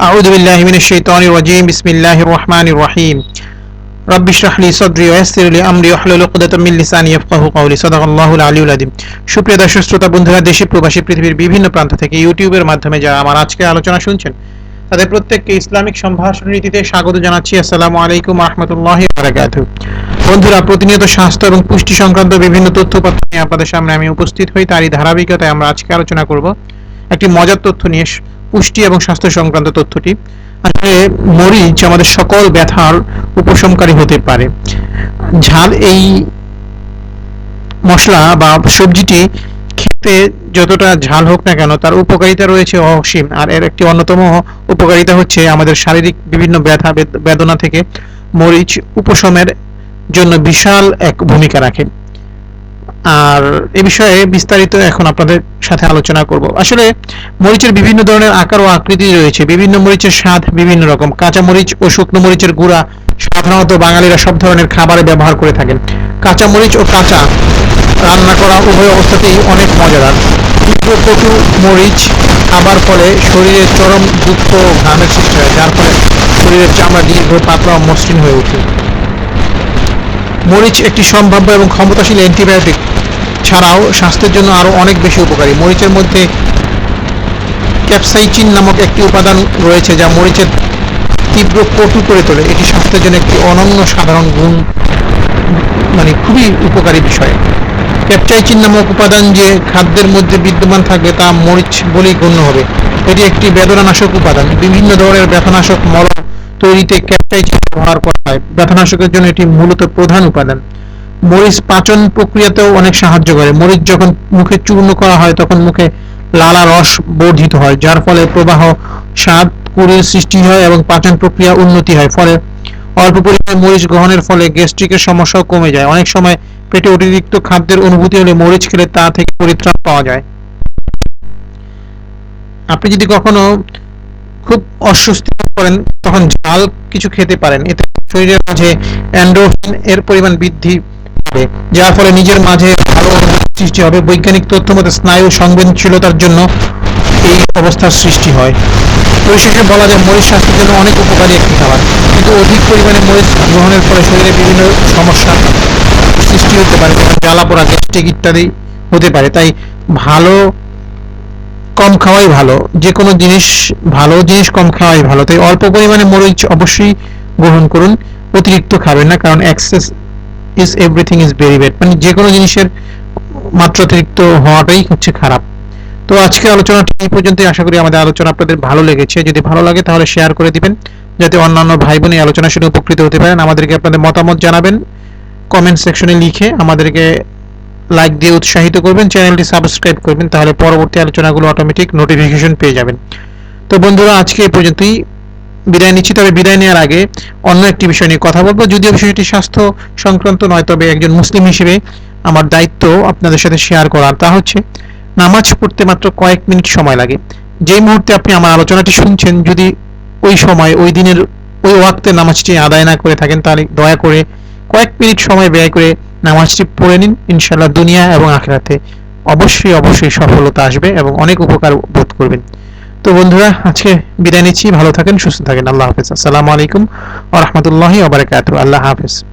أعوذ بالله من الشيطان الرجيم بسم الله الرحمن الرحيم رب اشرح لي صدري ويسر لي أمري واحلل عقدة من لساني يفقهوا قولي صدق الله العلي العظيم সুপ্রিয় দর্শক শ্রোতা বন্ধুরা দেশে প্রবাসী পৃথিবীর বিভিন্ন প্রান্ত থেকে ইউটিউবের মাধ্যমে যারা আমার আজকে আলোচনা শুনছেন তাদের প্রত্যেককে ইসলামিক সম্ভাষণ নীতিতে স্বাগত জানাচ্ছি আসসালামু আলাইকুম রহমতুল্লাহ বারাকাত বন্ধুরা প্রতিনিয়ত স্বাস্থ্য এবং পুষ্টি সংক্রান্ত বিভিন্ন তথ্যপত্র নিয়ে আপনাদের সামনে আমি উপস্থিত হই তারই ধারাবাহিকতায় আমরা আজকে আলোচনা করব একটি মজার তথ্য নিয়ে পুষ্টি এবং স্বাস্থ্য সংক্রান্ত তথ্যটি। আসলে মরিচ আমাদের সকল ব্যথার উপশমকারী হতে পারে। ঝাল এই মশলা বা সবজিটি খেতে যতটা ঝাল হোক না কেন তার উপকারিতা রয়েছে অসীম। আর এর একটি অন্যতম উপকারিতা হচ্ছে আমাদের শারীরিক বিভিন্ন ব্যথা বেদ- বেদনা থেকে মরিচ উপশমের জন্য বিশাল এক ভূমিকা রাখে। আর এ বিষয়ে বিস্তারিত এখন আপনাদের সাথে আলোচনা করব। আসলে মরিচের বিভিন্ন ধরনের আকার ও আকৃতি রয়েছে। বিভিন্ন মরিচের স্বাদ বিভিন্ন রকম। কাঁচা মরিচ ও শুকনো মরিচের গুঁড়া সাধারণত বাঙালিরা সব ধরনের খাবারে ব্যবহার করে থাকেন। কাঁচা মরিচ ও কাঁচা রান্না করা উভয় অবস্থাতেই অনেক মজাদার। তীব্র কটু মরিচ খাবার ফলে শরীরে চরম দুঃখ ঘামের সৃষ্টি হয়, যার ফলে শরীরের চামড়া দীর্ঘ, পাতলা মসৃণ হয়ে ওঠে। মরিচ একটি সম্ভাব্য এবং ক্ষমতাশীল অ্যান্টিবায়োটিক ছাড়াও স্বাস্থ্যের জন্য আরও অনেক বেশি উপকারী। মরিচের মধ্যে ক্যাপসাইচিন নামক একটি উপাদান রয়েছে যা মরিচের তীব্র কটু করে তোলে। এটি স্বাস্থ্যের জন্য একটি অনন্য সাধারণ গুণ মানে খুবই উপকারী বিষয়। ক্যাপচাইচিন নামক উপাদান যে খাদ্যের মধ্যে বিদ্যমান থাকবে তা মরিচ বলেই গণ্য হবে। এটি একটি বেদনানাশক উপাদান। বিভিন্ন ধরনের ব্যথানাশক মলম তৈরিতে ক্যাপচাইচিন ব্যবহার করা হয়। ব্যথানাশকের জন্য এটি মূলত প্রধান উপাদান। মরিচ পাচন প্রক্রিয়াতেও অনেক সাহায্য করে। মরিচ যখন মুখে চূর্ণ করা হয়, তখন মুখে লালা রস বর্ধিত হয়, যার ফলে প্রবাহ স্বাদ, কুড়ির সৃষ্টি হয় এবং পাচন প্রক্রিয়া উন্নতি হয়। ফলে অল্প পরিমাণে মরিচ গ্রহণের ফলে গ্যাস্ট্রিকের সমস্যাও কমে যায়। অনেক সময় পেটে অতিরিক্ত খাদ্যের অনুভূতি হলে মরিচ খেলে তা থেকে পরিত্রাণ পাওয়া যায়। আপনি যদি কখনো খুব অস্বস্তি করেন, তখন ঝাল কিছু খেতে পারেন। এতে শরীরের মাঝে অ্যান্ডোফিন এর পরিমাণ বৃদ্ধি পাবে, যার ফলে নিজের মাঝে ভালো সৃষ্টি হবে। বৈজ্ঞানিক তথ্য মতে স্নায়ু সংবেদনশীলতার জন্য এই অবস্থার সৃষ্টি হয়। পরিশেষে বলা যায়, মরিচ স্বাস্থ্যের জন্য অনেক উপকারী একটি খাবার। কিন্তু অধিক পরিমাণে মরিচ গ্রহণের ফলে শরীরে বিভিন্ন সমস্যা সৃষ্টি হতে পারে, যেমন জ্বালা পোড়া গ্যাস্ট্রিক ইত্যাদি হতে পারে। তাই ভালো কম খাওয়াই ভালো, যে কোনো জিনিস ভালো, জিনিস কম খাওয়াই ভালো। তাই অল্প পরিমাণে মরিচ অবশ্যই গ্রহণ করুন, অতিরিক্ত খাবেন না, কারণ excess is everything is very bad মানে যে কোনো জিনিসের মাত্রাতিরিক্ত হওয়াটাই হচ্ছে খারাপ। তো আজকে আলোচনাটি এই পর্যন্তই, আশা করি আমাদের আলোচনা আপনাদের ভালো লেগেছে। যদি ভালো লাগে তাহলে শেয়ার করে দিবেন, যাতে অন্যান্য ভাই বোন এই আলোচনা শুনে উপকৃত হতে পারেন। আমাদেরকে আপনাদের মতামত জানাবেন কমেন্ট সেকশনে লিখে আমাদেরকে লাইক দিয়ে উৎসাহিত করবেন, চ্যানেলটি সাবস্ক্রাইব করবেন, তাহলে পরবর্তী আলোচনাগুলো অটোমেটিক নোটিফিকেশন পেয়ে যাবেন। তো বন্ধুরা, আজকে এই পর্যন্তই। বিদায় নিচ্ছি, তবে বিদায় নেওয়ার আগে অন্য একটি বিষয় নিয়ে কথা বলব। যদিও বিষয়টি স্বাস্থ্য সংক্রান্ত নয়, তবে একজন মুসলিম হিসেবে আমার দায়িত্ব আপনাদের সাথে শেয়ার করার। তা হচ্ছে, নামাজ পড়তে মাত্র কয়েক মিনিট সময় লাগে। যেই মুহূর্তে আপনি আমার আলোচনাটি শুনছেন, যদি ওই সময়, ওই দিনের, ওই ওয়াক্তে নামাজটি আদায় না করে থাকেন, তাহলে দয়া করে কয়েক মিনিট সময় ব্যয় করে নামাজটি পড়ে নিন ইনশাল্লাহ দুনিয়া এবং আখেরাতে অবশ্যই অবশ্যই সফলতা আসবে এবং অনেক উপকার বোধ করবেন। তো বন্ধুরা, আজকে বিদায় নিচ্ছি। ভালো থাকেন, সুস্থ থাকেন। আল্লাহ হাফিজ। আসসালামু আলাইকুম ও ওয়া আল্লাহ হাফেজ।